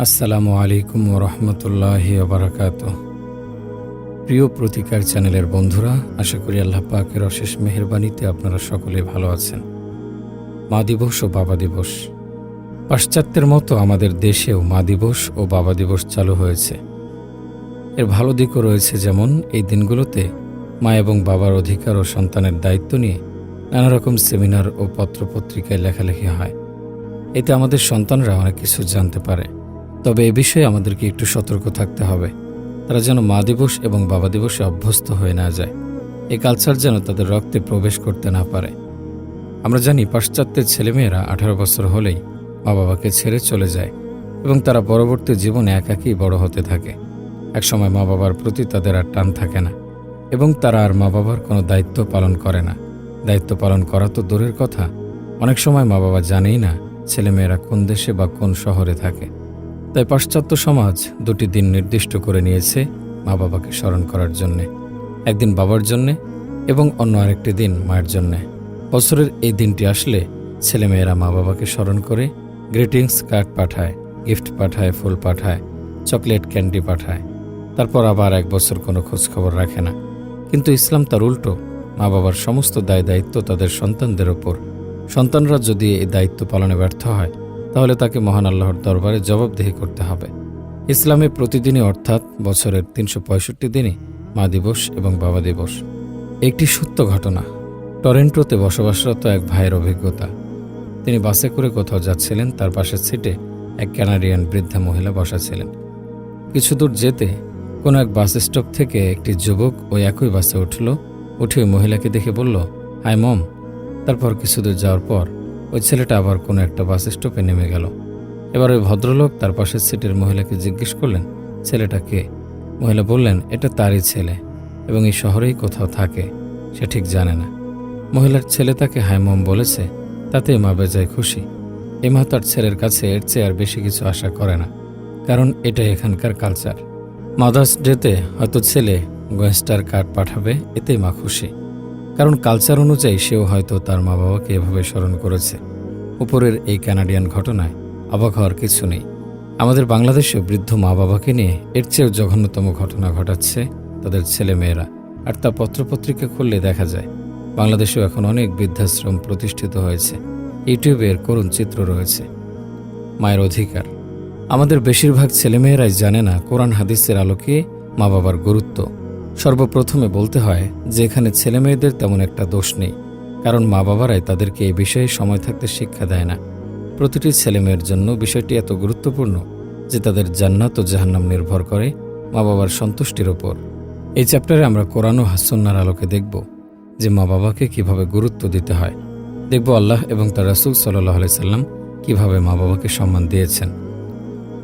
আসসালামু আলাইকুম রহমতুল্লাহ বারাকাত প্রিয় প্রতিকার চ্যানেলের বন্ধুরা, আশা করি আল্লাহ পাকের অশেষ মেহরবানিতে আপনারা সকলে ভালো আছেন। মা দিবস ও বাবা দিবস। পাশ্চাত্যের মতো আমাদের দেশেও মা দিবস ও বাবা দিবস চালু হয়েছে। এর ভালো দিকও রয়েছে যেমন, এই দিনগুলোতে মা এবং বাবার অধিকার ও সন্তানের দায়িত্ব নিয়ে নানা রকম সেমিনার ও পত্রপত্রিকায় লেখালেখি হয়। এতে আমাদের সন্তানরা অনেক কিছু জানতে পারে। তবে এ বিষয়ে আমাদেরকে একটু সতর্ক থাকতে হবে। তারা যেন মা দিবস এবং বাবা দিবসে অভ্যস্ত হয়ে না যায়। এ কালচার যেন তাদের রক্তে প্রবেশ করতে না পারে। আমরা জানি পাশ্চাত্যের ছেলেমেয়েরা আঠারো বছর হলেই মা বাবাকে ছেড়ে চলে যায় এবং তারা পরবর্তী জীবনে একাকী বড় হতে থাকে। একসময় মা বাবার প্রতি তাদের আর টান থাকে না এবং তারা আর মা বাবার কোনো দায়িত্ব পালন করে না। দায়িত্ব পালন করা তো দূরের কথা। অনেক সময় মা বাবা জানেই না ছেলেমেয়েরা কোন দেশে বা কোন শহরে থাকে। তাই পাশ্চাত্য সমাজ দুটি দিন নির্দিষ্ট করে নিয়েছে মা বাবাকে স্মরণ করার জন্যে। একদিন বাবার জন্যে এবং অন্য আরেকটি দিন মায়ের জন্যে। বছরের এই দিনটি আসলে ছেলেমেয়েরা মা বাবাকে স্মরণ করে গ্রিটিংস কার্ড পাঠায়, গিফট পাঠায়, ফুল পাঠায়, চকলেট ক্যান্ডি পাঠায়। তারপর আবার এক বছর কোনো খোঁজখবর রাখে না। কিন্তু ইসলাম তার উল্টো মা বাবার সমস্ত দায় দায়িত্ব তাদের সন্তানদের ওপর। সন্তানরা যদি এই দায়িত্ব পালনে ব্যর্থ হয় তাহলে তাকে মহান আল্লাহর দরবারে জবাবদিহি করতে হবে। ইসলামে প্রতিদিনই অর্থাৎ বছরের তিনশো পঁয়ষট্টি দিনই মা দিবস এবং বাবা দিবস। একটি সত্য ঘটনা, টরেন্টোতে বসবাসরত এক ভাইয়ের অভিজ্ঞতা। তিনি বাসে করে কোথাও যাচ্ছিলেন, তার পাশের সিটে এক ক্যানাডিয়ান বৃদ্ধা মহিলা বসা ছিলেন কিছু দূর যেতে কোনো এক বাস স্টপ থেকে একটি যুবক ওই একই বাসে উঠল, উঠে মহিলাকে দেখে বলল, হাই মম। তারপর কিছু দূর যাওয়ার পর ওই ছেলেটা আবার কোনো একটা বাস স্টপে নেমে গেল। এবার ওই ভদ্রলোক তার পাশের সিটের মহিলাকে জিজ্ঞেস করলেন, ছেলেটা কে? মহিলা বললেন, এটা তারই ছেলে এবং এই শহরেই কোথাও থাকে, সে ঠিক জানে না। মহিলার ছেলে তাকে হাইমম বলেছে তাতে মা বেজায় খুশি। এ মা তার ছেলের কাছে এর চেয়ে আর বেশি কিছু আশা করে না, কারণ এটাই এখানকার কালচার। মাদার্স ডেতে হয়তো ছেলে গোয়েস্টার কার্ড পাঠাবে, এতেই মা খুশি। কারণ কালচার অনুযায়ী সেও হয়তো তার মা বাবাকে এভাবে স্মরণ করেছে। উপরের এই কানাডিয়ান ঘটনায় অবাক হওয়ার কিছু নেই। আমাদের বাংলাদেশে বৃদ্ধ মা বাবাকে নিয়ে এর চেয়েও জঘন্যতম ঘটনা ঘটাচ্ছে তাদের ছেলে মেয়েরা আর তা পত্রপত্রিকা খুললে দেখা যায়, বাংলাদেশেও এখন অনেক বৃদ্ধাশ্রম প্রতিষ্ঠিত হয়েছে। ইউটিউবে এর করুণ চিত্র রয়েছে। মায়ের অধিকার। আমাদের বেশিরভাগ ছেলেমেয়েরাই জানে না কোরআন হাদিসের আলোকে মা বাবার গুরুত্ব। সর্বপ্রথমে বলতে হয় যে এখানে ছেলেমেয়েদের তেমন একটা দোষ নেই, কারণ মা বাবারাই তাদেরকে এই বিষয়ে সময় থাকতে শিক্ষা দেয় না। প্রতিটি ছেলেমেয়ের জন্য বিষয়টি এত গুরুত্বপূর্ণ যে তাদের জান্নাত ও জাহান্নাম নির্ভর করে মা বাবার সন্তুষ্টির ওপর। এই চ্যাপ্টারে আমরা কোরআন ও হাসন্নার আলোকে দেখব যে মা বাবাকে কীভাবে গুরুত্ব দিতে হয়। দেখব আল্লাহ এবং তার রাসুল সাল্লাহ সাল্লাম কীভাবে মা বাবাকে সম্মান দিয়েছেন।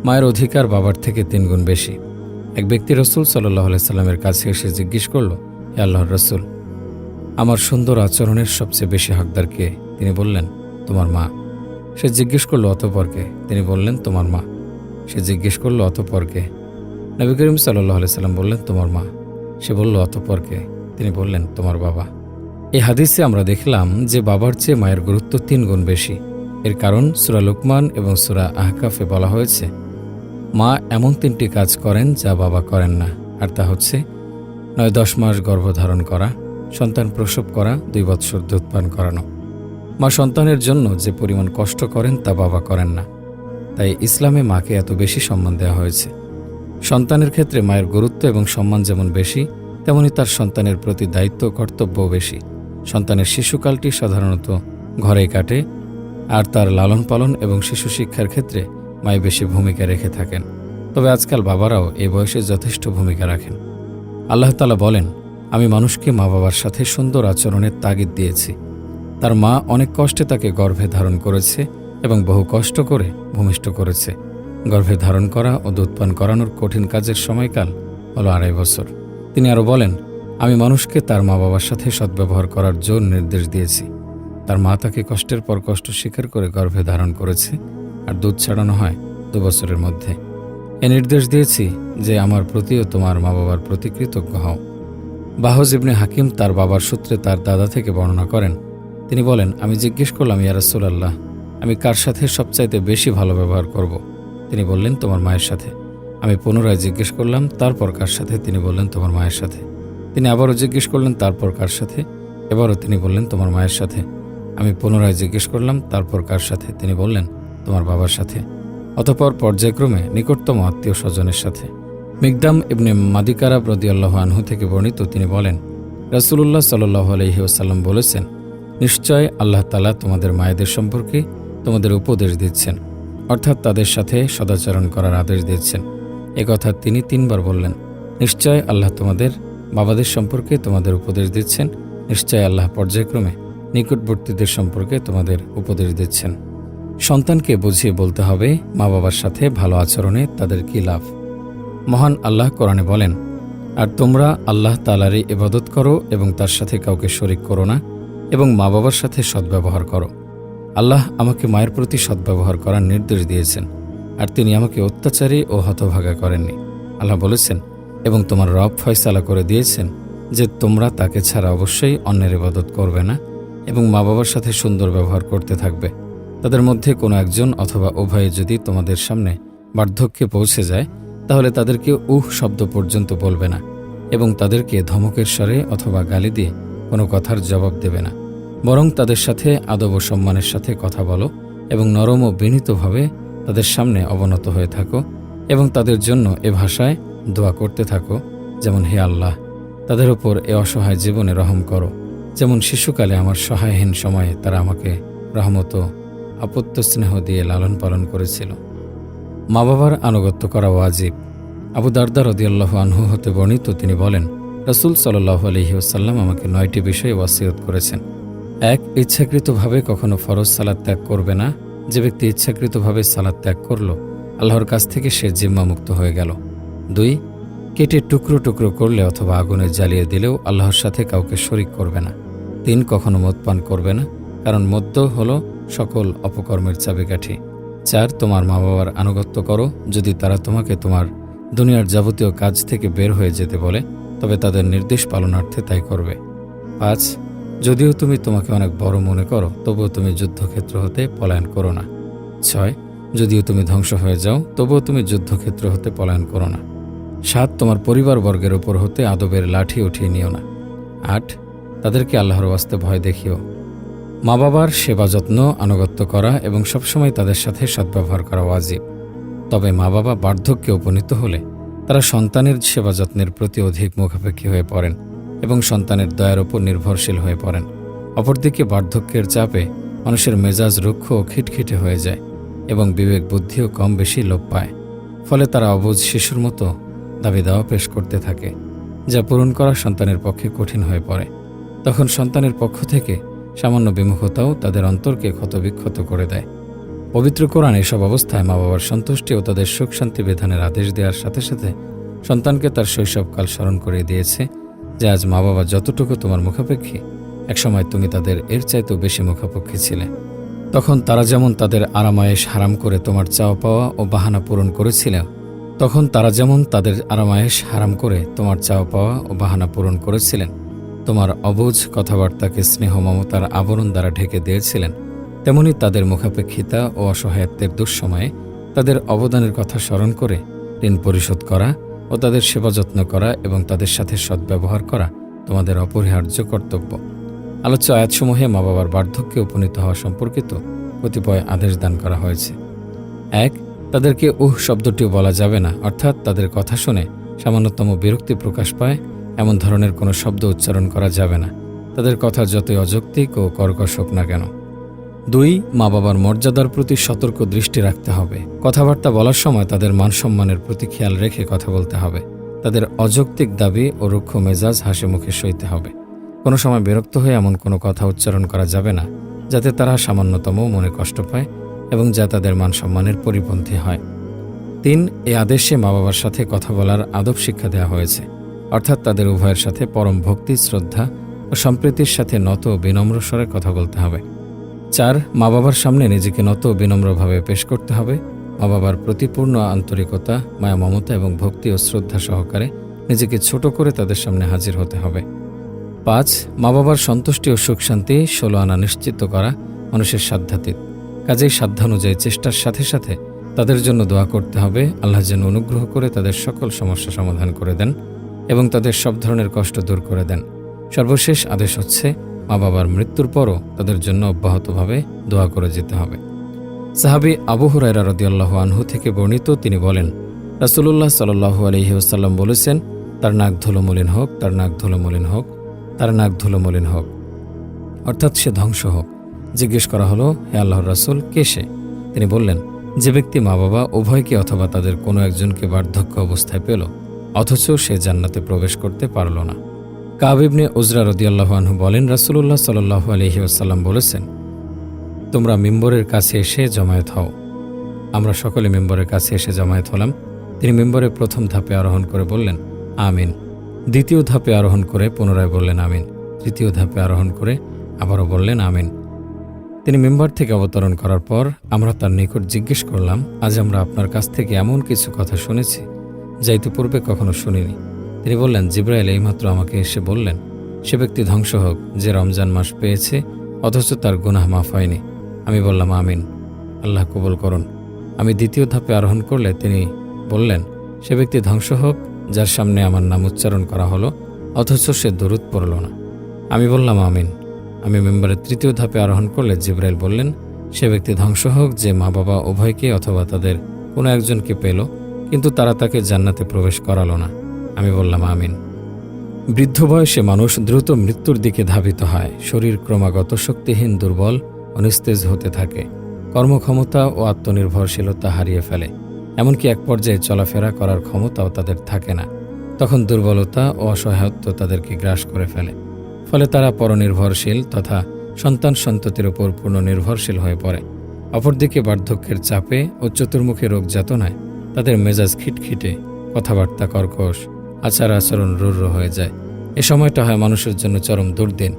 মায়ের অধিকার বাবার থেকে তিনগুণ বেশি। এক ব্যক্তি রসুল সাল্লাহ সাল্লামের কাছে এসে জিজ্ঞেস করল হে আল্লাহর রসুল, আমার সুন্দর আচরণের সবচেয়ে বেশি হকদার কে? তিনি বললেন, তোমার মা। সে জিজ্ঞেস করল অতপরকে তিনি বললেন, তোমার মা। সে জিজ্ঞেস করল অতপরকে নবী করিম সাল্লাহ সাল্লাম বললেন, তোমার মা। সে বলল অতপরকে তিনি বললেন, তোমার বাবা। এই হাদিসে আমরা দেখলাম যে বাবার চেয়ে মায়ের গুরুত্ব তিন গুণ বেশি। এর কারণ সুরা লুকমান এবং সুরা আহকাফে বলা হয়েছে মা এমন তিনটি কাজ করেন যা বাবা করেন না, আর তা হচ্ছে নয়, দশ মাস গর্ভধারণ করা, সন্তান প্রসব করা, দুই বৎসর দুধ পান করানো। মা সন্তানের জন্য যে পরিমাণ কষ্ট করেন তা বাবা করেন না। তাই ইসলামে মাকে এত বেশি সম্মান দেওয়া হয়েছে। সন্তানের ক্ষেত্রে মায়ের গুরুত্ব এবং সম্মান যেমন বেশি, তেমনি তার সন্তানের প্রতি দায়িত্ব কর্তব্যও বেশি। সন্তানের শিশুকালটি সাধারণত ঘরেই কাটে, আর তার লালন পালন এবং শিশু শিক্ষার ক্ষেত্রে মায় বেশি ভূমিকা রেখে থাকেন। তবে আজকাল বাবারাও এই বয়সে যথেষ্ট ভূমিকা রাখেন। আল্লাহ তালা বলেন, আমি মানুষকে মা বাবার সাথে সুন্দর আচরণের তাগিদ দিয়েছি। তার মা অনেক কষ্টে তাকে গর্ভে ধারণ করেছে এবং বহু কষ্ট করে ভূমিষ্ঠ করেছে। গর্ভে ধারণ করা ও দুধপান করানোর কঠিন কাজের সময়কাল হলো আড়াই বছর। তিনি আরও বলেন, আমি মানুষকে তার মা বাবার সাথে সদ্ব্যবহার করার জোর নির্দেশ দিয়েছি। তার মা তাকে কষ্টের পর কষ্ট স্বীকার করে গর্ভে ধারণ করেছে আর দুধ ছাড়ানো হয় দু বছরের মধ্যে। এ নির্দেশ দিয়েছি যে আমার প্রতিও তোমার মা বাবার প্রতি কৃতজ্ঞ হও। বাহজ ইবনে হাকিম তার বাবার সূত্রে তার দাদা থেকে বর্ণনা করেন। তিনি বলেন, আমি জিজ্ঞেস করলাম, ইয়া রাসূলুল্লাহ, আমি কার সাথে সবচাইতে বেশি ভালো ব্যবহার করব? তিনি বললেন, তোমার মায়ের সাথে। আমি পুনরায় জিজ্ঞেস করলাম, তারপর কার সাথে? তিনি বললেন, তোমার মায়ের সাথে। তিনি আবারও জিজ্ঞেস করলেন, তারপর কার সাথে? এবারও তিনি বললেন, তোমার মায়ের সাথে। আমি পুনরায় জিজ্ঞেস করলাম, তারপর কার সাথে? তিনি বললেন তোমার বাবার সাথে, অতপর পর্যায়ক্রমে নিকটতম আত্মীয় স্বজনের সাথে। মিকদাম ইবনে মাদিকারা প্রদিয়াল্লাহ আনহু থেকে বর্ণিত তিনি বলেন, রাসুলুল্লাহ সাল্লাহ আলহি ওসাল্লাম বলেছেন, নিশ্চয় আল্লাহ তালা তোমাদের মায়েদের সম্পর্কে তোমাদের উপদেশ দিচ্ছেন, অর্থাৎ তাদের সাথে সদাচরণ করার আদেশ দিচ্ছেন। কথা তিনি তিনবার বললেন, নিশ্চয় আল্লাহ তোমাদের বাবাদের সম্পর্কে তোমাদের উপদেশ দিচ্ছেন, নিশ্চয় আল্লাহ পর্যায়ক্রমে নিকটবর্তীদের সম্পর্কে তোমাদের উপদেশ দিচ্ছেন। সন্তানকে বুঝিয়ে বলতে হবে মা বাবার সাথে ভালো আচরণে তাদের কী লাভ? মহান আল্লাহ কোরআনে বলেন, আর তোমরা আল্লাহ তালারই ইবাদত করো এবং তার সাথে কাউকে শরিক করো না এবং মা বাবার সাথে সদ্ব্যবহার করো। আল্লাহ আমাকে মায়ের প্রতি সদ্ব্যবহার করার নির্দেশ দিয়েছেন, আর তিনি আমাকে অত্যাচারী ও হতভাগা করেননি। আল্লাহ বলেছেন, এবং তোমার রব ফয়সালা করে দিয়েছেন যে তোমরা তাকে ছাড়া অবশ্যই অন্যের ইবাদত করবে না এবং মা বাবার সাথে সুন্দর ব্যবহার করতে থাকবে। তাদের মধ্যে কোনো একজন অথবা উভয়ে যদি তোমাদের সামনে বার্ধক্যে পৌঁছে যায়, তাহলে তাদেরকে উহ শব্দ পর্যন্ত বলবে না এবং তাদেরকে ধমকের স্বরে অথবা গালি দিয়ে কোনো কথার জবাব দেবে না। বরং তাদের সাথে আদব ও সম্মানের সাথে কথা বলো এবং নরম ও বিনীতভাবে তাদের সামনে অবনত হয়ে থাকো এবং তাদের জন্য এ ভাষায় দোয়া করতে থাকো, যেমন, হে আল্লাহ, তাদের ওপর এ অসহায় জীবনে রহম করো। যেমন শিশুকালে আমার সহায়হীন সময়ে তারা আমাকে রহমত আপত্য স্নেহ দিয়ে লালন পালন করেছিল। মা বাবার আনুগত্য করা ওয়াজিব। আবু দারদা রদিয়াল্লাহ আনহু হতে বর্ণিত তিনি বলেন, রসুল সাল্লাহ আলহি ওসাল্লাম আমাকে নয়টি বিষয়ে ওয়াসিয়ত করেছেন। এক, ইচ্ছাকৃতভাবে কখনো ফরজ সালাদ ত্যাগ করবে না। যে ব্যক্তি ইচ্ছাকৃতভাবে সালাদ ত্যাগ করল, আল্লাহর কাছ থেকে সে জিম্মামুক্ত হয়ে গেল। দুই, কেটে টুকরো টুকরো করলে অথবা আগুনে জ্বালিয়ে দিলেও আল্লাহর সাথে কাউকে শরিক করবে না। তিন, কখনো মদ পান করবে না, কারণ মদ্য হল সকল অপকর্মের চাবিকাঠি। চার, তোমার মা বাবার আনুগত্য করো। যদি তারা তোমাকে তোমার দুনিয়ার যাবতীয় কাজ থেকে বের হয়ে যেতে বলে, তবে তাদের নির্দেশ পালনার্থে তাই করবে। পাঁচ, যদিও তুমি তোমাকে অনেক বড় মনে করো, তবুও তুমি যুদ্ধক্ষেত্র হতে পলায়ন করো না। ছয়, যদিও তুমি ধ্বংস হয়ে যাও, তবুও তুমি যুদ্ধক্ষেত্র হতে পলায়ন করো না। সাত, তোমার পরিবার বর্গের উপর হতে আদবের লাঠি উঠিয়ে নিও না। আট, তাদেরকে আল্লাহর বাস্তে ভয় দেখিও। মা বাবার সেবা যত্ন, আনুগত্য করা এবং সবসময় তাদের সাথে সদ্ব্যবহার করা ওয়াজিব। তবে মা বাবা বার্ধক্যে উপনীত হলে তারা সন্তানের সেবা যত্নের প্রতি অধিক মুখাপেক্ষী হয়ে পড়েন এবং সন্তানের দয়ার উপর নির্ভরশীল হয়ে পড়েন। অপরদিকে বার্ধক্যের চাপে মানুষের মেজাজ রুক্ষ ও খিটখিটে হয়ে যায় এবং বিবেক বুদ্ধিও কম বেশি লোপ পায়। ফলে তারা অবুজ শিশুর মতো দাবি দাওয়া পেশ করতে থাকে, যা পূরণ করা সন্তানের পক্ষে কঠিন হয়ে পড়ে। তখন সন্তানের পক্ষ থেকে সামান্য বিমুখতাও তাদের অন্তরকে ক্ষতবিক্ষত করে দেয়। পবিত্র কোরআন এসব অবস্থায় মা বাবার সন্তুষ্টি ও তাদের সুখ শান্তি বিধানের আদেশ দেওয়ার সাথে সাথে সন্তানকে তার শৈশবকাল স্মরণ করে দিয়েছে যে আজ মা বাবা যতটুকু তোমার মুখাপেক্ষী, একসময় তুমি তাদের এর চাইতেও বেশি মুখাপেক্ষী ছিলে। তখন তারা যেমন তাদের আরামায়েশ হারাম করে তোমার চাওয়া পাওয়া ও বাহানা পূরণ করেছিল, তখন তারা যেমন তাদের আরামায়েশ হারাম করে তোমার চাওয়া পাওয়া ও বাহানা পূরণ করেছিলেন। তোমার অবুঝ কথাবার্তাকে স্নেহ মমতার আবরণ দ্বারা ঢেকে দিয়েছিলেন, তেমনি তাদের মুখাপেক্ষিতা ও অসহায়ত্বের দুঃসময়ে তাদের অবদানের কথা স্মরণ করে ঋণ পরিশোধ করা ও তাদের সেবা যত্ন করা এবং তাদের সাথে সদ্ব্যবহার করা তোমাদের অপরিহার্য কর্তব্য। আলোচ্য আয়াতসমূহে মা বাবার বার্ধক্যে উপনীত হওয়া সম্পর্কিত কতিপয় আদেশ দান করা হয়েছে। এক, তাদেরকে উহ শব্দটিও বলা যাবে না, অর্থাৎ তাদের কথা শুনে সামান্যতম বিরক্তি প্রকাশ পায় এমন ধরনের কোনো শব্দ উচ্চারণ করা যাবে না। তাদের কথা যতই অযৌক্তিক ও কর্কশ হোক না কেন। দুই মা বাবার মর্যাদার প্রতি সতর্ক দৃষ্টি রাখতে হবে। কথাবার্তা বলার সময় তাদের মান সম্মানের প্রতি খেয়াল রেখে কথা বলতে হবে। তাদের অযৌক্তিক দাবি ও রুক্ষ মেজাজ হাসি মুখে সইতে হবে। কোনো সময় বিরক্ত হয়ে এমন কোনো কথা উচ্চারণ করা যাবে না, যাতে তারা সামান্যতম মনে কষ্ট পায় এবং যা তাদের মান সম্মানের পরিপন্থী হয়। তিন, এ আদেশে মা বাবার সাথে কথা বলার আদব শিক্ষা দেওয়া হয়েছে। অর্থাৎ তাদের উভয়ের সাথে পরম ভক্তি, শ্রদ্ধা ও সম্প্রীতির সাথে নত বিনম্র স্বরে কথা বলতে হবে। চার মা বাবার সামনে নিজেকে নত বিনম্রভাবে পেশ করতে হবে। মা বাবার প্রতিপূর্ণ আন্তরিকতা, মায়া, মমতা এবং ভক্তি ও শ্রদ্ধা সহকারে নিজেকে ছোট করে তাদের সামনে হাজির হতে হবে। পাঁচ মা বাবার সন্তুষ্টি ও সুখ শান্তি ষোলো আনা নিশ্চিত করা মানুষের সাধ্যাতীত। কাজেই সাধ্যানুযায়ী চেষ্টার সাথে সাথে তাদের জন্য দোয়া করতে হবে। আল্লাহ যেন অনুগ্রহ করে তাদের সকল সমস্যা সমাধান করে দেন। এবং তাদের সব ধরনের কষ্ট দূর করে দেন। সর্বশেষ আদেশ হচ্ছে, মা বাবার মৃত্যুর পরও তাদের জন্য অব্যাহতভাবে দোয়া করে যেতে হবে। সাহাবি আবু হুরাইরা রদিয়াল্লাহ আনহু থেকে বর্ণিত তিনি বলেন, রাসুলুল্লাহ সাল্লাহু আলহি ওসাল্লাম বলেছেন, তার নাক ধুলো মলিন হোক, তার নাক ধুলো মলিন হোক, তার নাক ধুলো মলিন হোক। অর্থাৎ সে ধ্বংস হোক। জিজ্ঞেস করা হলো, হে আল্লাহর রাসুল, কে সে? তিনি বললেন, যে ব্যক্তি মা বাবা উভয়কে অথবা তাদের কোনো একজনকে বার্ধক্য অবস্থায় পেল। অথচ সে জান্নাতে প্রবেশ করতে পারল না। কাবিবনে উজরা রদিয়াল্লাহ আনহু বলেন, রাসুলুল্লাহ সাল্লাহু আলহি আসাল্লাম বলেছেন, তোমরা মেম্বরের কাছে এসে জমায়েত হও। আমরা সকলে মেম্বরের কাছে এসে জমায়েত হলাম। তিনি মেম্বরের প্রথম ধাপে আরোহণ করে বললেন, আমিন। দ্বিতীয় ধাপে আরোহণ করে পুনরায় বললেন, আমিন। তৃতীয় ধাপে আরোহণ করে আবারও বললেন, আমিন। তিনি মেম্বার থেকে অবতরণ করার পর আমরা তার নিকট জিজ্ঞেস করলাম, আজ আমরা আপনার কাছ থেকে এমন কিছু কথা শুনেছি যা ইতিপূর্বে কখনো শুনিনি। তিনি বললেন, জিব্রাইল এইমাত্র আমাকে এসে বললেন, সে ব্যক্তি ধ্বংস হোক, যে রমজান মাস পেয়েছে, অথচ তার গুনাহ মাফ হয়নি। আমি বললাম, আমিন। আল্লাহ কবুল করুন। আমি দ্বিতীয় ধাপে আরোহণ করলে তিনি বললেন, সে ব্যক্তি ধ্বংস হোক, যার সামনে আমার নাম উচ্চারণ করা হলো, অথচ সে দরুদ পড়ল না। আমি বললাম, আমিন। আমি মেম্বারের তৃতীয় ধাপে আরোহণ করলে জিব্রাইল বললেন, সে ব্যক্তি ধ্বংস হোক, যে মা বাবা উভয়কে অথবা তাদের কোনো একজনকে পেল কিন্তু তারা তাকে জান্নাতে প্রবেশ করালো না। আমি বললাম, আমিন। বৃদ্ধ বয়সে মানুষ দ্রুত মৃত্যুর দিকে ধাবিত হয়। শরীর ক্রমাগত শক্তিহীন, দুর্বল ও নিস্তেজ হতে থাকে। কর্মক্ষমতা ও আত্মনির্ভরশীলতা হারিয়ে ফেলে। এমনকি এক পর্যায়ে চলাফেরা করার ক্ষমতাও তাদের থাকে না। তখন দুর্বলতা ও অসহায়ত্ব তাদেরকে গ্রাস করে ফেলে। ফলে তারা পরনির্ভরশীল তথা সন্তান সন্ততির উপর পূর্ণ নির্ভরশীল হয়ে পড়ে। অপরদিকে বার্ধক্যের চাপে ও চতুর্মুখী রোগ যাতনায় তাদের মেজাজ খিটখিটে, কথাবার্তা কর্কশ আচার আচরণ রুর্র হয়ে যায়। এ সময়টা হয় মানুষের জন্য চরম দুর্দিন।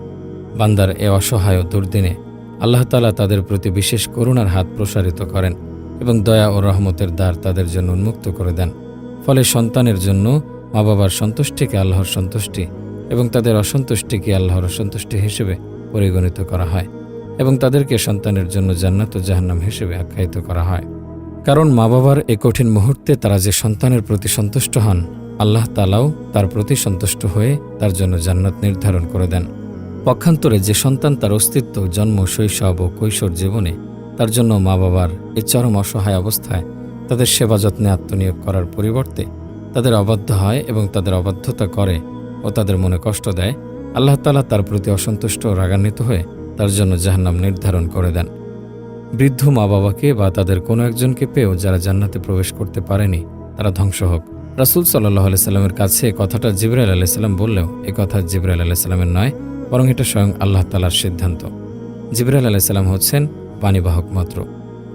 বান্দার এ অসহায় দুর্দিনে আল্লাহ তালা তাদের প্রতি বিশেষ করুণার হাত প্রসারিত করেন এবং দয়া ও রহমতের দ্বার তাদের জন্য উন্মুক্ত করে দেন। ফলে সন্তানের জন্য মা বাবার সন্তুষ্টিকে আল্লাহর সন্তুষ্টি এবং তাদের অসন্তুষ্টিকে আল্লাহর অসন্তুষ্টি হিসেবে পরিগণিত করা হয় এবং তাদেরকে সন্তানের জন্য জান্নাত ও জাহান্নাম হিসেবে আখ্যায়িত করা হয়। কারণ মা বাবার এই কঠিন মুহূর্তে তারা যে সন্তানের প্রতি সন্তুষ্ট হন, আল্লাহ তালাও তার প্রতি সন্তুষ্ট হয়ে তার জন্য জান্নাত নির্ধারণ করে দেন। পক্ষান্তরে যে সন্তান তার অস্তিত্ব, জন্ম, শৈশব ও কৈশোর জীবনে তার জন্য মা বাবার এই চরম অসহায় অবস্থায় তাদের সেবা যত্নে আত্মনিয়োগ করার পরিবর্তে তাদের অবাধ্য হয় এবং তাদের অবাধ্যতা করে ও তাদের মনে কষ্ট দেয়, আল্লাহ তালা তার প্রতি অসন্তুষ্ট ও রাগান্বিত হয়ে তার জন্য জাহান্নাম নির্ধারণ করে দেন। বৃদ্ধ মা বাবাকে বা তাদের কোনো একজনকে পেয়েও যারা জান্নাতে প্রবেশ করতে পারেনি, তারা ধ্বংস হোক। রাসুল সাল্লাহ আলাইস্লামের কাছে কথাটা জিবরাইল আলাইসাল্লাম বললেও এ কথা জিবরাইল আলাইসাল্লামের নয়, বরং এটা স্বয়ং আল্লাহ তালার সিদ্ধান্ত। জিবরাইল আলাইসাল্লাম হচ্ছেন পানিবাহক মাত্র।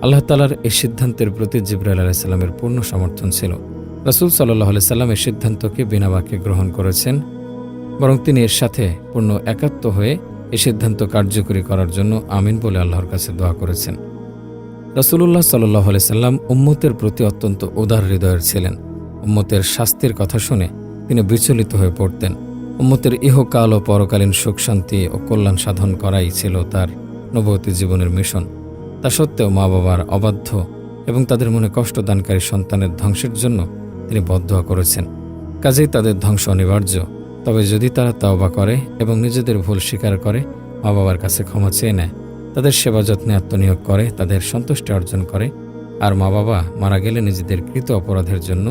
আল্লাহ তালার এই সিদ্ধান্তের প্রতি জিবরাইল আলাইসাল্লামের পূর্ণ সমর্থন ছিল। রাসুল সাল্লাহ আলাইসাল্লাম এই সিদ্ধান্তকে বিনা বাক্যে গ্রহণ করেছেন, বরং তিনি এর সাথে পূর্ণ একাত্ম হয়ে এই সিদ্ধান্ত কার্যকরী করার জন্য আমিন বলে আল্লাহর কাছে দোয়া করেছেন। রসুল্লাহ সাল্লাহ সাল্লাম উম্মতের প্রতি অত্যন্ত উদার হৃদয়ের ছিলেন। উম্মতের শাস্তির কথা শুনে তিনি বিচলিত হয়ে পড়তেন। উম্মতের ইহকাল ও পরকালীন সুখ, শান্তি ও কল্যাণ সাধন করাই ছিল তার নবতী জীবনের মিশন। তা সত্ত্বেও মা বাবার অবাধ্য এবং তাদের মনে কষ্টদানকারী সন্তানের ধ্বংসের জন্য তিনি বদোয়া করেছেন। কাজেই তাদের ধ্বংস অনিবার্য। তবে যদি তারা তাওবা করে এবং নিজেদের ভুল স্বীকার করে মা বাবার কাছে ক্ষমা চেয়ে নেয়, তাদের সেবা যত্নে আত্মনিয়োগ করে, তাদের সন্তুষ্টি অর্জন করে, আর মা বাবা মারা গেলে নিজেদের কৃত অপরাধের জন্য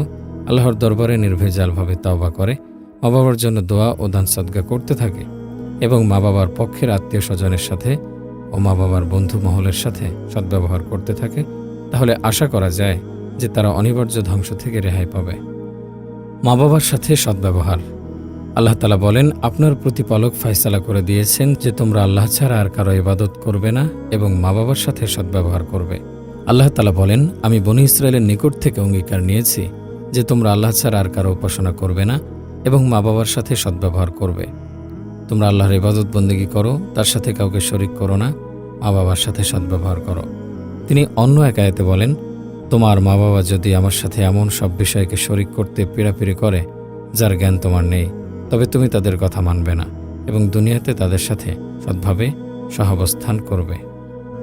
আল্লাহর দরবারে নির্ভেজালভাবে তাওবা করে মা বাবার জন্য দোয়া ও দান সদ্গা করতে থাকে এবং মা বাবার পক্ষের আত্মীয় স্বজনের সাথে ও মা বাবার বন্ধু মহলের সাথে সদ্ব্যবহার করতে থাকে, তাহলে আশা করা যায় যে তারা অনিবার্য ধ্বংস থেকে রেহাই পাবে। মা বাবার সাথে সদ্ব্যবহার আল্লাহ তালা বলেন, আপনার প্রতিপালক ফায়সালা করে দিয়েছেন যে তোমরা আল্লাহ ছাড়া আর কারও ইবাদত করবে না এবং মা বাবার সাথে সদ্ব্যবহার করবে। আল্লাহ তালা বলেন, আমি বনি ইসরায়েলের নিকট থেকে অঙ্গীকার নিয়েছি যে তোমরা আল্লাহ ছাড়া আর কারও উপাসনা করবে না এবং মা বাবার সাথে সদ্ব্যবহার করবে। তোমরা আল্লাহর ইবাদত বন্দেগী করো, তার সাথে কাউকে শরিক করো না মা বাবার সাথে সদ্ব্যবহার করো। তিনি অন্য একায়তে বলেন, তোমার মা বাবা যদি আমার সাথে এমন সব বিষয়কে শরিক করতে পীড়াপিড়ি করে, যার জ্ঞান তোমার নেই তবে তুমি তাদের কথা মানবে না এবং দুনিয়াতে তাদের সাথে সৎভাবে সহাবস্থান করবে।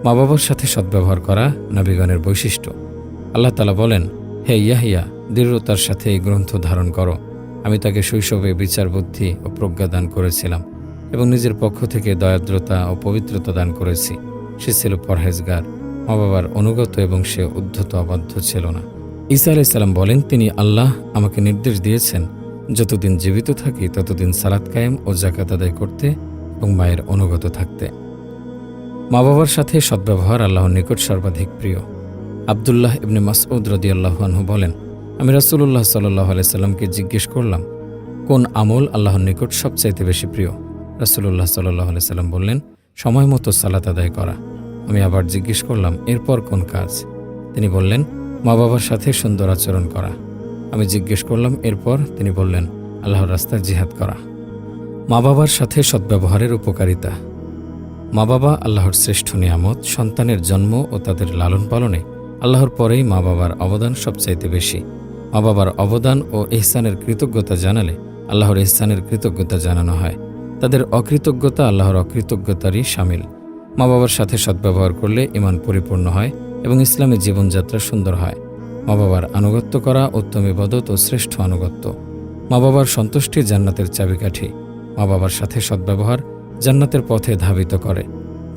মা বাবার সাথে সদ্ব্যবহার করা নাবিগণের বৈশিষ্ট্য। আল্লাহ তালা বলেন, হে ইয়াহিয়া, দৃঢ়তার সাথে এই গ্রন্থ ধারণ করো। আমি তাকে শৈশবে বিচার বুদ্ধি ও প্রজ্ঞা দান করেছিলাম এবং নিজের পক্ষ থেকে দয়াদ্রতা ও পবিত্রতা দান করেছি। সে ছিল পরহেজগার। মা বাবার অনুগত এবং সে উদ্ধত অবাধ্য ছিল না। ঈসা আলাইসাল্লাম বলেন, তিনি আল্লাহ আমাকে নির্দেশ দিয়েছেন যতদিন জীবিত থাকি, ততদিন সালাত কায়েম ও জাকাত আদায় করতে এবং মায়ের অনুগত থাকতে। মা বাবার সাথে সদ্ব্যবহার আল্লাহর নিকট সর্বাধিক প্রিয়। আবদুল্লাহ ইবনে মাসউদ রদিয়াল্লাহু বলেন, আমি রাসূলুল্লাহ সাল্লাহ আলাইসাল্লামকে জিজ্ঞেস করলাম, কোন আমল আল্লাহর নিকট সবচাইতে বেশি প্রিয়? রাসূলুল্লাহ সাল্লাহ আলাইসাল্লাম বললেন, সময় মতো সালাত আদায় করা। আমি আবার জিজ্ঞেস করলাম, এরপর কোন কাজ? তিনি বললেন মা বাবার সাথে সুন্দর আচরণ করা। আমি জিজ্ঞেস করলাম, এরপর তিনি বললেন, আল্লাহর রাস্তায় জিহাদ করা। মা বাবার সাথে সদ্ব্যবহারের উপকারিতা। মা বাবা আল্লাহর শ্রেষ্ঠ নিয়ামত, সন্তানের জন্ম ও তাদের লালন পালনে আল্লাহর পরেই মা বাবার অবদান সবচাইতে বেশি। মা বাবার অবদান ও এহসানের কৃতজ্ঞতা জানালে আল্লাহর এহসানের কৃতজ্ঞতা জানানো হয়। তাদের অকৃতজ্ঞতা আল্লাহর অকৃতজ্ঞতারই সামিল। মা বাবার সাথে সদ্ব্যবহার করলে ইমান পরিপূর্ণ হয় এবং ইসলামের জীবনযাত্রা সুন্দর হয়। মা বাবার আনুগত্য করা উত্তম ইবাদত ও শ্রেষ্ঠ আনুগত্য। মা বাবার সন্তুষ্টি জান্নাতের চাবিকাঠি। মা বাবার সাথে সদ্ব্যবহার জান্নাতের পথে ধাবিত করে,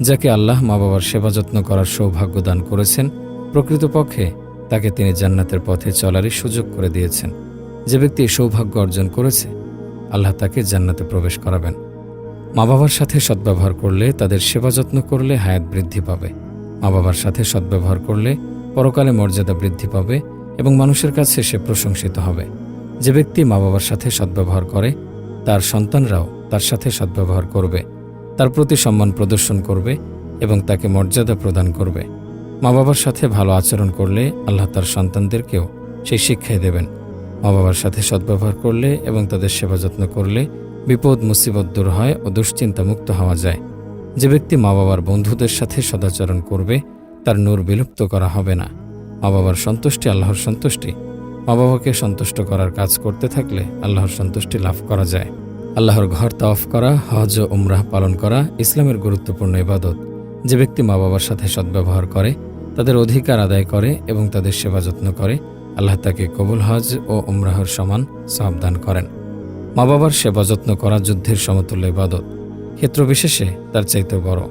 যাকে আল্লাহ মা বাবার সেবা যত্ন করার সৌভাগ্য দান করেছেন। প্রকৃতপক্ষে তাকে তিনি জান্নাতের পথে চলারই সুযোগ করে দিয়েছেন। যে ব্যক্তি সৌভাগ্য অর্জন করেছে, আল্লাহ তাকে জান্নাতে প্রবেশ করাবেন। মা বাবার সাথে সদ্ব্যবহার করলে তাদের সেবা যত্ন করলে হায়াত বৃদ্ধি পাবে। মা বাবার সাথে সদ্ব্যবহার করলে পরকালে মর্যাদা বৃদ্ধি পাবে এবং মানুষের কাছে সে প্রশংসিত হবে। যে ব্যক্তি মা বাবার সাথে সদ্ব্যবহার করে, তার সন্তানরাও তার সাথে সদ্ব্যবহার করবে, তার প্রতি সম্মান প্রদর্শন করবে এবং তাকে মর্যাদা প্রদান করবে। মা বাবার সাথে ভালো আচরণ করলে আল্লাহ তার সন্তানদেরকেও সেই শিক্ষাই দেবেন। মা বাবার সাথে সদ্ব্যবহার করলে এবং তাদের সেবা যত্ন করলে বিপদ, মুসিবত দূর হয় ও দুশ্চিন্তা মুক্ত হওয়া যায়। যে ব্যক্তি মা বাবার বন্ধুদের সাথে সদাচরণ করবে তার নূর বিলুপ্ত করা হবে না। মা বাবার সন্তুষ্টি আল্লাহর সন্তুষ্টি। মা বাবাকে সন্তুষ্ট করার কাজ করতে থাকলে আল্লাহর সন্তুষ্টি লাভ করা যায়। আল্লাহর ঘর তাওফ করা, হজ ও উমরাহ পালন করা ইসলামের গুরুত্বপূর্ণ ইবাদত। যে ব্যক্তি মা বাবার সাথে সদ্ব্যবহার করে, তাদের অধিকার আদায় করে এবং তাদের সেবা যত্ন করে, আল্লাহ তাকে কবুল, হজ ও উমরাহর সমান সাবধান করেন। মা বাবার সেবা যত্ন করা যুদ্ধের সমতুল্য ইবাদত। ক্ষেত্রবিশেষে তার চাইতে বড়।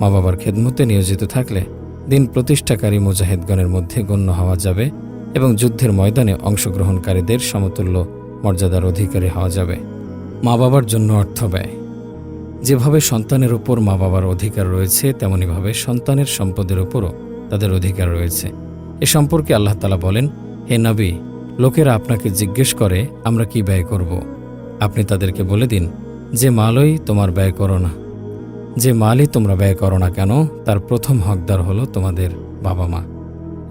মা বাবার খেদমতে নিয়োজিত থাকলে দিন প্রতিষ্ঠাকারী মুজাহিদগণের মধ্যে গণ্য হওয়া যাবে এবং যুদ্ধের ময়দানে অংশগ্রহণকারীদের সমতুল্য মর্যাদার অধিকারী হওয়া যাবে। মা বাবার জন্য অর্থ ব্যয়। যেভাবে সন্তানের উপর মা বাবার অধিকার রয়েছে, তেমনিভাবে সন্তানের সম্পদের উপরও তাদের অধিকার রয়েছে। এ সম্পর্কে আল্লাহ তালা বলেন, হে নবী, লোকেরা আপনাকে জিজ্ঞেস করে, আমরা কি ব্যয় করব? আপনি তাদেরকে বলে দিন, যে, মালই তোমার ব্যয় করো না। যে মালই তোমরা ব্যয় করো না কেন, তার প্রথম হকদার হলো তোমাদের বাবা মা।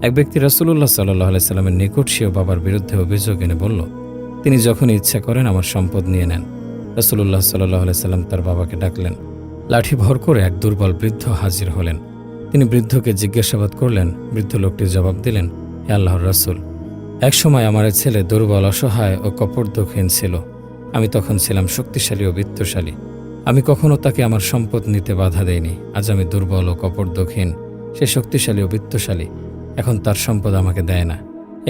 এক ব্যক্তি রাসুল্লাহ সাল্লাহ সাল্লামের নিকট সেও বাবার বিরুদ্ধে অভিযোগ এনে বলল, তিনি যখন ইচ্ছা করেন আমার সম্পদ নিয়ে নেন। রাসুল্লাহ সাল্লাহ সাল্লাম তার বাবাকে ডাকলেন। লাঠি ভর করে এক দুর্বল বৃদ্ধ হাজির হলেন। তিনি বৃদ্ধকে জিজ্ঞাসাবাদ করলেন, বৃদ্ধ লোকটি জবাব দিলেন, হে আল্লাহর রাসুল একসময় আমার ছেলে দুর্বল, অসহায় ও কপর্দক্ষীণ ছিল। আমি তখন ছিলাম শক্তিশালী ও বৃত্তশালী। আমি কখনো তাকে আমার সম্পদ নিতে বাধা দেইনি। আজ আমি দুর্বল ও কপর্দক্ষীণ সে শক্তিশালী ও বৃত্তশালী। এখন তার সম্পদ আমাকে দেয় না।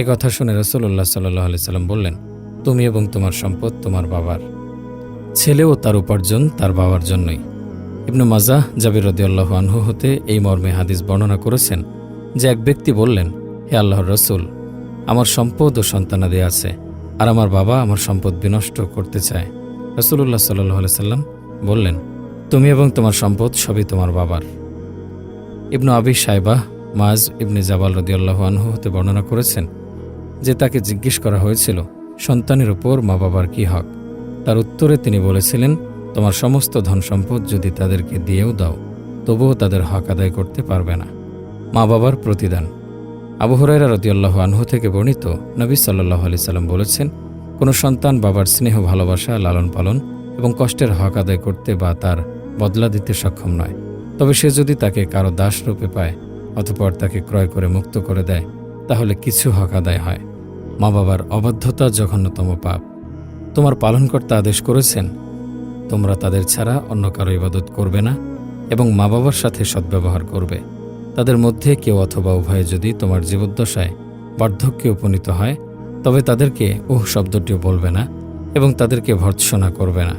এ কথা শুনে রসুল্লাহ সাল্লাহ আলি সাল্লাম বললেন, তুমি এবং তোমার সম্পদ তোমার বাবার। ছেলে ও তার উপার্জন তার বাবার জন্যই। ইবনু মাজাহ জাবির আনহু হতে এই মর্মে হাদিস বর্ণনা করেছেন যে এক ব্যক্তি বললেন, হে আল্লাহর রসুল, আমার সম্পদ ও সন্তানাদি আছে, আর আমার বাবা আমার সম্পদ বিনষ্ট করতে চায়। রসুল্লাহ সাল্লাহ সাল্লাম বললেন, তুমি এবং তোমার সম্পদ সবই তোমার বাবার। ইবনু আবি সাইবাহ মাজ ইবনে জাবাল রদিয়াল্লাহ আনহু হতে বর্ণনা করেছেন যে তাকে জিজ্ঞেস করা হয়েছিল, সন্তানের উপর মা বাবার কী হক? তার উত্তরে তিনি বলেছিলেন, তোমার সমস্ত ধন সম্পদ যদি তাদেরকে দিয়েও দাও, তবুও তাদের হক আদায় করতে পারবে না। মা বাবার প্রতিদান। আবু হরাইরা রদিয়াল্লাহ আনহু থেকে বর্ণিত নবী সাল্লাহ আলি সাল্লাম বলেছেন, কোনো সন্তান বাবার স্নেহ, ভালোবাসা লালন পালন এবং কষ্টের হক আদায় করতে বা তার বদলা দিতে সক্ষম নয়। তবে সে যদি তাকে কারও দাসরূপে পায় অতপর তাকে ক্রয় করে মুক্ত করে দেয়, তাহলে কিছু হক আদায় হয়। মা বাবার অবাধ্যতা জঘন্যতম পাপ। তোমার পালনকর্তা আদেশ করেছেন, তোমরা তাদের ছাড়া অন্য কারও ইবাদত করবে না এবং মা বাবার সাথে সদ্ব্যবহার করবে। তাদের মধ্যে কেউ অথবা উভয়ে যদি তোমার জীবদ্দশায় বার্ধক্যে উপনীত হয়, তবে তাদেরকে ওহ শব্দটিও বলবে না। এবং তাদেরকে ভর্ৎসনা করবে না,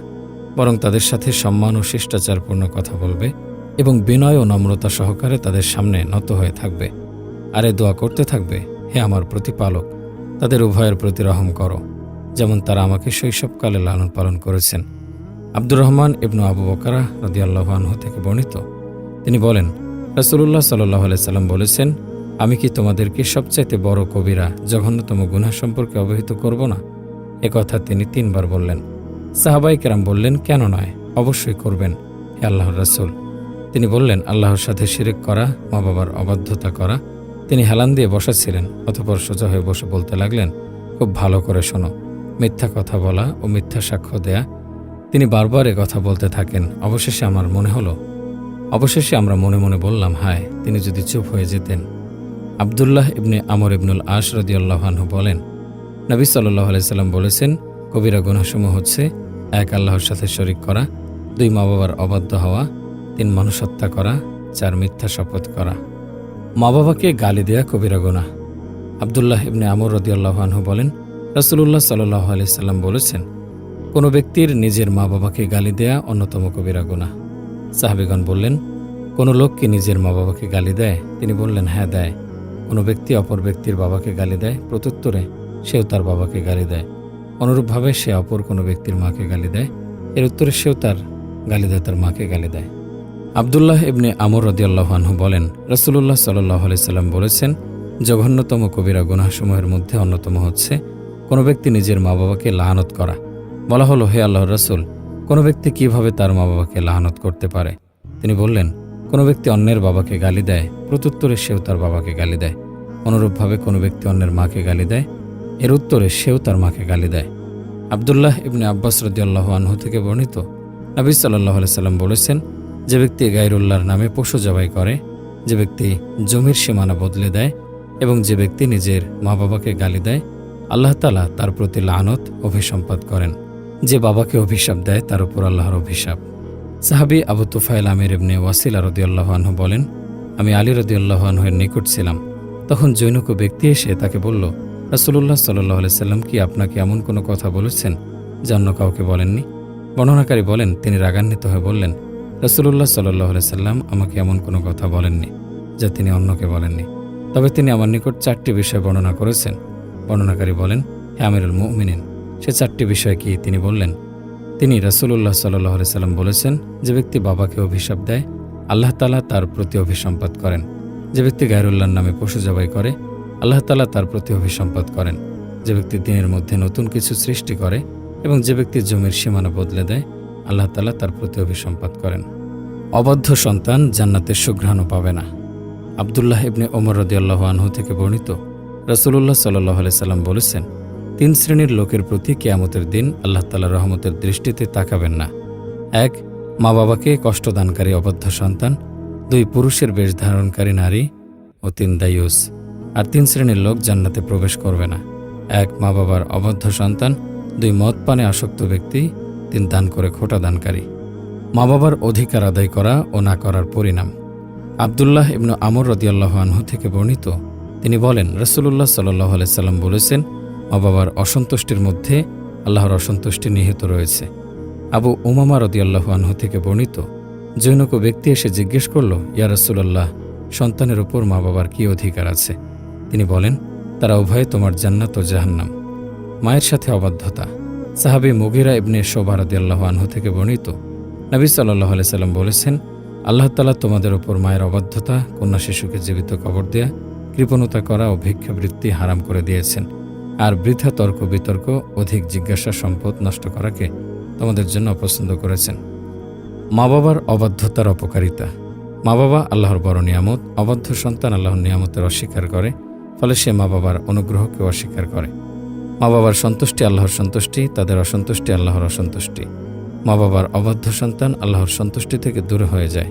বরং তাদের সাথে সম্মান ও শিষ্টাচারপূর্ণ কথা বলবে এবং বিনয় ও নম্রতা সহকারে তাদের সামনে নত হয়ে থাকবে। আরে দোয়া করতে থাকবে, হে আমার প্রতিপালক, তাদের উভয়ের প্রতি রহম করো, যেমন তারা আমাকে শৈশবকালে লালন পালন করেছেন। আব্দুর রহমান ইবনু আবু বকারা রদিয়াল্লাহ আনহু থেকে বর্ণিত। তিনি বলেন, রাসুলুল্লাহ সাল্লাহ সাল্লাম বলেছেন, আমি কি তোমাদেরকে সবচাইতে বড় কবিরা, জঘন্যতম গুনাহ সম্পর্কে অবহিত করব না? কথা তিনি তিনবার বললেন। সাহাবাই কেরাম বললেন, কেন নয়? অবশ্যই করবেন, হে আল্লাহর রাসুল। তিনি বললেন, আল্লাহর সাথে শিরিক করা, মা বাবার অবাধ্যতা করা। তিনি হেলান দিয়ে বসাছিলেন, অতপর সোজা হয়ে বসে বলতে লাগলেন, খুব ভালো করে শোনো, মিথ্যা কথা বলা ও মিথ্যা সাক্ষ্য দেয়া। তিনি বারবার এ কথা বলতে থাকেন। অবশেষে আমার মনে হলো, অবশেষে আমরা মনে মনে বললাম, হায়, তিনি যদি চুপ হয়ে যেতেন। আবদুল্লাহ ইবনে আমর ইবনুল আশ রদিয়াল্লাহানহু বলেন নবী সাল্লাহ আলাইসাল্লাম বলেছেন, কবিরা গুনাসমূহ হচ্ছে, এক আল্লাহর সাথে শরিক করা, দুই মা বাবার অবাধ্য হওয়া, তিন মানুষ হত্যা করা, চার মিথ্যা শপথ করা। মা বাবাকে গালি দেয়া কবিরা গুনাহ। আবদুল্লাহ ইবনে আমর রদিয়াল্লাহানহু বলেন রসুল্লাহ সাল্লাহ আলাইসাল্লাম বলেছেন, কোনো ব্যক্তির নিজের মা বাবাকে গালি দেয়া অন্যতম কবিরা গুনাহ। সাহাবিগণ বললেন, কোনো লোক কি নিজের মা বাবাকে গালি দেয়? তিনি বললেন হ্যাঁ দেয়। কোনো ব্যক্তি অপর ব্যক্তির বাবাকে গালি দেয় প্রত্যুত্তরে? সেও তার বাবাকে গালি দেয়। অনুরূপভাবে সে অপর কোনো ব্যক্তির মাকে গালি দেয়। এর উত্তরে সেও তার গালি দেয়, তার মাকে গালি দেয়। আবদুল্লাহ ইবনে আমর রদিয়াল্লাহানহু বলেন রসুল্লাহ সাল্লাহ সাল্লাম বলেছেন, জঘন্যতম কবিরা গুনাহসমূহের মধ্যে অন্যতম হচ্ছে কোনো ব্যক্তি নিজের মা বাবাকে লাহানত করা। বলা হলো, হে আল্লাহ রসুল, কোনো ব্যক্তি কীভাবে তার মা বাবাকে লাহানত করতে পারে? তিনি বললেন, কোনো ব্যক্তি অন্যের বাবাকে গালি দেয়, প্রত্যুত্তরে সেও তার বাবাকে গালি দেয়। অনুরূপভাবে কোনো ব্যক্তি অন্যের মাকে গালি দেয় এর উত্তরে সেও তার মাকে গালি দেয়। আবদুল্লাহ ইবনে আব্বাস রদিয়াল্লাহ আনহু থেকে বর্ণিত নবী সাল্লাহ সাল্লাম বলেছেন, যে ব্যক্তি গাইরুল্লাহর নামে পশু জবাই করে, যে ব্যক্তি জমির সীমানা বদলে দেয় এবং যে ব্যক্তি নিজের মা বাবাকে গালি দেয়, আল্লাহ তালা তার প্রতি লানত অভিসম্পাদ করেন। যে বাবাকে অভিশাপ দেয়, তার উপর আল্লাহর অভিশাপ। সাহাবি আবু তুফাইল আমির ইবনে ওয়াসিলা রদিয়াল্লাহ আনহু বলেন, আমি আলী রদিয়াল্লাহ আনহুয়ের নিকট ছিলাম। তখন জৈনক ব্যক্তি এসে তাকে বলল রাসুল্লাহ সাল্লাহ সাল্লাম কি আপনাকে এমন কোনো কথা বলেছেন যা অন্য কাউকে বলেননি? বর্ণনাকারী বলেন, তিনি রাগান্বিত হয়ে বললেন রসুল্লাহ সাল্লাহ সাল্লাম আমাকে এমন কোনো কথা বলেননি যা তিনি অন্যকে বলেননি। তবে তিনি আমার নিকট চারটি বিষয় বর্ণনা করেছেন। বর্ণনাকারী বলেন, হে আমিরুল মুমিনিন, সে চারটি বিষয় কি তিনি বললেন? তিনি রসুল্লাহ সাল্লাহ সাল্লাম বলেছেন, যে ব্যক্তি বাবাকে অভিশাপ দেয়, আল্লাহ তালা তার প্রতি অভিসম্পাদ করেন। যে ব্যক্তি গায়রুল্লাহর নামে পশু জবাই করে আল্লাহ তালা তার প্রতি অভিসম্পাদ করেন। যে ব্যক্তি দিনের মধ্যে নতুন কিছু সৃষ্টি করে এবং যে ব্যক্তি জমির সীমানা বদলে দেয়, আল্লাহ তালা তার প্রতি অভিসম্পাদ করেন। অবাধ্য সন্তান জান্নাতের সুঘ্রাণও পাবে না। আবদুল্লাহ ইবনে ওমর রদিয়াল্লাহ আনহু থেকে বর্ণিত রসুল্লাহ সাল্লাহ সাল্লাম বলেছেন, তিন শ্রেণির লোকের প্রতি কেয়ামতের দিন আল্লাহ তালা রহমতের দৃষ্টিতে তাকাবেন না। এক মা বাবাকে কষ্টদানকারী অবাধ্য সন্তান, দুই, পুরুষের বেশ ধারণকারী নারী ও তিন, দায়ুস। আর তিন শ্রেণির লোক জান্নাতে প্রবেশ করবে না। এক মা বাবার অবাধ্য সন্তান, দুই মদ পানে আসক্ত ব্যক্তি, তিন দান করে খোটা দানকারী। মা বাবার অধিকার আদায় করা ও না করার পরিণাম। আবদুল্লাহ ইবনু আমর রদিয়াল্লাহ আনহু থেকে বর্ণিত, তিনি বলেন রসুল্লাহ সাল্লাহ আলাইসাল্লাম বলেছেন মা বাবার অসন্তুষ্টির মধ্যে আল্লাহর অসন্তুষ্টি নিহিত রয়েছে। আবু উমামা রদিয়াল্লাহ আনহু থেকে বর্ণিত জৈনক ব্যক্তি এসে জিজ্ঞেস করল, ইয়া রসুল্লাহ সন্তানের উপর মা বাবার কী অধিকার আছে? তিনি বলেন, তারা উভয়ে তোমার জান্নাত ও জাহান্নাম। মায়ের সাথে অবাধ্যতা। সাহাবি মুগিরা ইবনে শোভা আল্লাহ আনহু থেকে বর্ণিত। নবী সাল্লাহ সাল্লাম বলেছেন, আল্লাহ তালা তোমাদের ওপর মায়ের অবাধ্যতা, কন্যা শিশুকে জীবিত কবর দেয়া, কৃপণতা করা ও ভিক্ষাবৃত্তি হারাম করে দিয়েছেন। আর বৃথা তর্ক বিতর্ক, অধিক জিজ্ঞাসা সম্পদ নষ্ট করাকে তোমাদের জন্য অপছন্দ করেছেন। মা বাবার অবাধ্যতার অপকারিতা। মা বাবা আল্লাহর বড় নিয়ামত, অবাধ্য সন্তান আল্লাহর নিয়ামতের অস্বীকার করে ফলে সে মা বাবার অনুগ্রহকে অস্বীকার করে। মা বাবার সন্তুষ্টি আল্লাহর সন্তুষ্টি, তাদের অসন্তুষ্টি আল্লাহর অসন্তুষ্টি। মা বাবার অবাধ্য সন্তান আল্লাহর সন্তুষ্টি থেকে দূরে হয়ে যায়।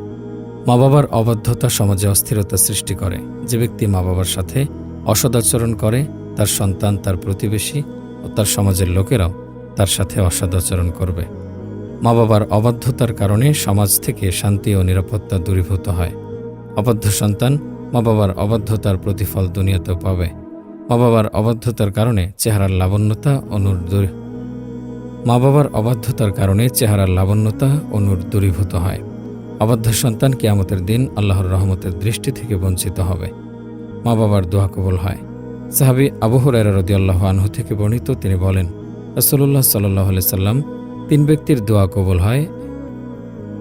মা বাবার অবাধ্যতা সমাজে অস্থিরতা সৃষ্টি করে। যে ব্যক্তি মা বাবার সাথে অসদাচরণ করে, তার সন্তান, তার প্রতিবেশী ও তার সমাজের লোকেরাও তার সাথে অসদাচরণ করবে। মা বাবার অবাধ্যতার কারণে সমাজ থেকে শান্তি ও নিরাপত্তা দূরীভূত হয়। অবাধ্য সন্তান মা বাবার অবাধ্যতার প্রতিফল দুনিয়াতেও পাবে। মা বাবার অবাধ্যতার কারণে চেহারার লাবণ্যতা ও নূর দূর- মা বাবার অবাধ্যতার কারণে চেহারার লাবণ্যতা ও নূর দূরীভূত হয়। অবাধ্য সন্তান কিয়ামতের দিন আল্লাহর রহমতের দৃষ্টি থেকে বঞ্চিত হবে। মা বাবার দোয়া কবুল হয়। সাহাবি আবু হুরায়রা আল্লাহ আনহু থেকে বর্ণিত তিনি বলেন, রাসূলুল্লাহ সাল্লাল্লাহু আলাইহি সাল্লাম তিন ব্যক্তির দোয়া কবুল হয়।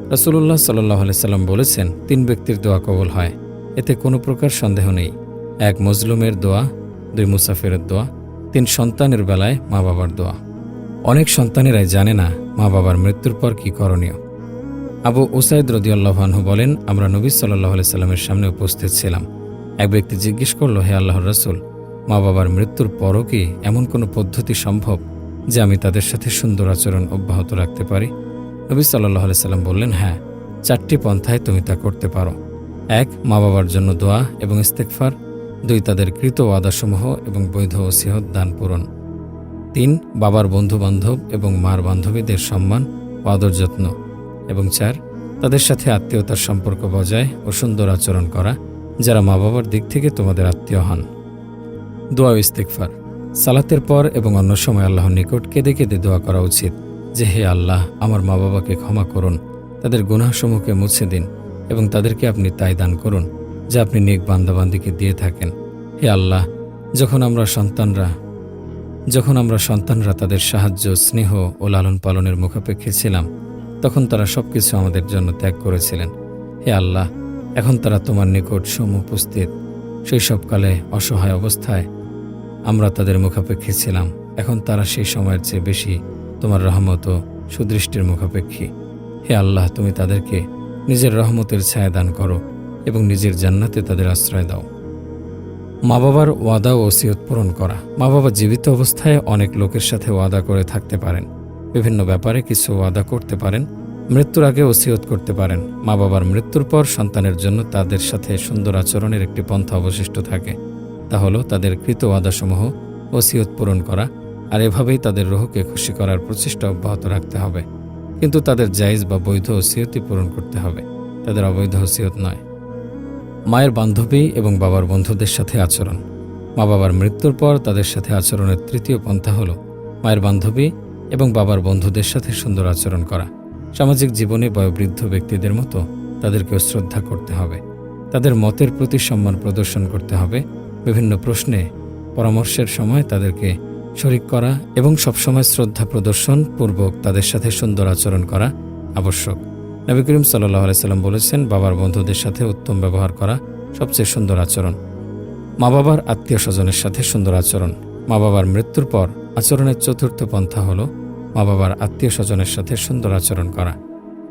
রাসূলুল্লাহ সাল্লাল্লাহু আলাইহি সাল্লাম বলেছেন, তিন ব্যক্তির দোয়া কবুল হয়। এতে কোনো প্রকার সন্দেহ নেই। এক মজলুমের দোয়া, দুই মুসাফিরের দোয়া, তিন সন্তানের বেলায় মা বাবার দোয়া। অনেক সন্তানেরাই জানে না মা বাবার মৃত্যুর পর কি করণীয়। আবু উসাইদ রদিয়াল্লাহানহু বলেন, আমরা নবী সাল্লাহ সাল্লামের সামনে উপস্থিত ছিলাম। এক ব্যক্তি জিজ্ঞেস করল, হে আল্লাহর রসুল মা বাবার মৃত্যুর পরও কি এমন কোনো পদ্ধতি সম্ভব যে আমি তাদের সাথে সুন্দর আচরণ অব্যাহত রাখতে পারি? নবী সাল্লাহ সাল্লাম বললেন হ্যাঁ চারটি পন্থায় তুমি তা করতে পারো। এক মা বাবার জন্য দোয়া এবং ইস্তেকফার দুই, তাদের কৃত ওয়াদাসমূহ এবং বৈধ ওসিহত দান পূরণ। তিন, বাবার বন্ধু বান্ধব এবং মার বান্ধবীদের সম্মান ও আদর যত্ন। এবং চার, তাদের সাথে আত্মীয়তার সম্পর্ক বজায় ও সুন্দর আচরণ করা, যারা মা বাবার দিক থেকে তোমাদের আত্মীয় হন। দোয়া ইস্তেকফার সালাতের পর এবং অন্য সময় আল্লাহর নিকট কেঁদে কেঁদে দোয়া করা উচিত যে, হে আল্লাহ, আমার মা বাবাকে ক্ষমা করুন, তাদের গুনাহসমূহকে মুছে দিন এবং তাদেরকে আপনি তাই দান করুন, যা আপনি নেক বান্দাবান্দিকে দিয়ে থাকেন। হে আল্লাহ, যখন আমরা সন্তানরা, যখন আমরা সন্তানরা তাদের সাহায্য, স্নেহ ও লালন পালনের মুখাপেক্ষে ছিলাম, তখন তারা সব কিছু আমাদের জন্য ত্যাগ করেছিলেন। হে আল্লাহ, এখন তারা তোমার নিকট সম সমুপস্থিত শৈশবকালে অসহায় অবস্থায় আমরা তাদের মুখাপেক্ষী ছিলাম। এখন তারা সেই সময়ের চেয়ে বেশি তোমার রহমত ও সুদৃষ্টির মুখাপেক্ষী। হে আল্লাহ, তুমি তাদেরকে নিজের রহমতের ছায়া দান করো এবং নিজের জান্নাতে তাদের আশ্রয় দাও। মা বাবার ওয়াদা ও ওসিয়ত পূরণ করা। মা বাবা জীবিত অবস্থায় অনেক লোকের সাথে ওয়াদা করে থাকতে পারেন। বিভিন্ন ব্যাপারে কিছু ওয়াদা করতে পারেন, মৃত্যুর আগে ওসিয়ত করতে পারেন। মা বাবার মৃত্যুর পর সন্তানের জন্য তাদের সাথে সুন্দর আচরণের একটি পন্থা অবশিষ্ট থাকে। তা হলো তাদের কৃত ওয়াদাসমূহ ওসিয়ত পূরণ করা আর এভাবেই তাদের রোহকে খুশি করার প্রচেষ্টা অব্যাহত রাখতে হবে। কিন্তু তাদের জায়েজ বা বৈধ ওসিয়তই পূরণ করতে হবে। তাদের অবৈধ ওসিয়ত নয়। মায়ের বান্ধবী এবং বাবার বন্ধুদের সাথে আচরণ। মা বাবার মৃত্যুর পর তাদের সাথে আচরণের তৃতীয় পন্থা হল মায়ের বান্ধবী এবং বাবার বন্ধুদের সাথে সুন্দর আচরণ করা। সামাজিক জীবনে বয়োবৃদ্ধ ব্যক্তিদের মতো তাদেরকেও শ্রদ্ধা করতে হবে। তাদের মতের প্রতি সম্মান প্রদর্শন করতে হবে। বিভিন্ন প্রশ্নে পরামর্শের সময় তাদেরকে শরিক করা এবং সবসময় শ্রদ্ধা প্রদর্শন পূর্বক তাদের সাথে সুন্দর আচরণ করা আবশ্যক। নবী করিম সাল্লাহ আলাইসাল্লাম বলেছেন, বাবার বন্ধুদের সাথে উত্তম ব্যবহার করা সবচেয়ে সুন্দর আচরণ। মা বাবার আত্মীয় স্বজনের সাথে সুন্দর আচরণ। মা বাবার মৃত্যুর পর আচরণের চতুর্থ পন্থা হল মা বাবার আত্মীয় স্বজনের সাথে সুন্দর আচরণ করা।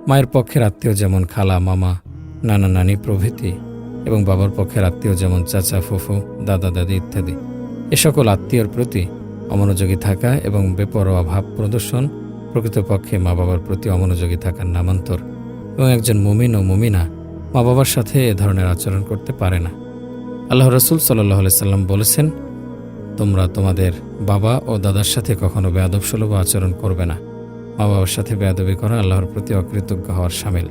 মায়ের পক্ষের আত্মীয় যেমন খালা, মামা, নানা, নানি প্রভৃতি এবং বাবার পক্ষের আত্মীয় যেমন চাচা, ফুফু, দাদা, দাদি ইত্যাদি। এ সকল আত্মীয়র প্রতি অমনোযোগী থাকা এবং বেপরোয়া ভাব প্রদর্শন প্রকৃতপক্ষে মা বাবার প্রতি অমনোযোগী থাকার নামান্তর এবং একজন মুমিন ও মুমিনা মা বাবার সাথে এ ধরনের আচরণ করতে পারে না। আল্লাহ রসুল সাল্লাহ সাল্লাম বলেছেন, তোমরা তোমাদের বাবা ও দাদার সাথে কখনো বেয়াদব সুলভ আচরণ করবে না। মা বাবার সাথে বেয়াদবি করা আল্লাহর প্রতি অকৃতজ্ঞ হওয়ার সামিল।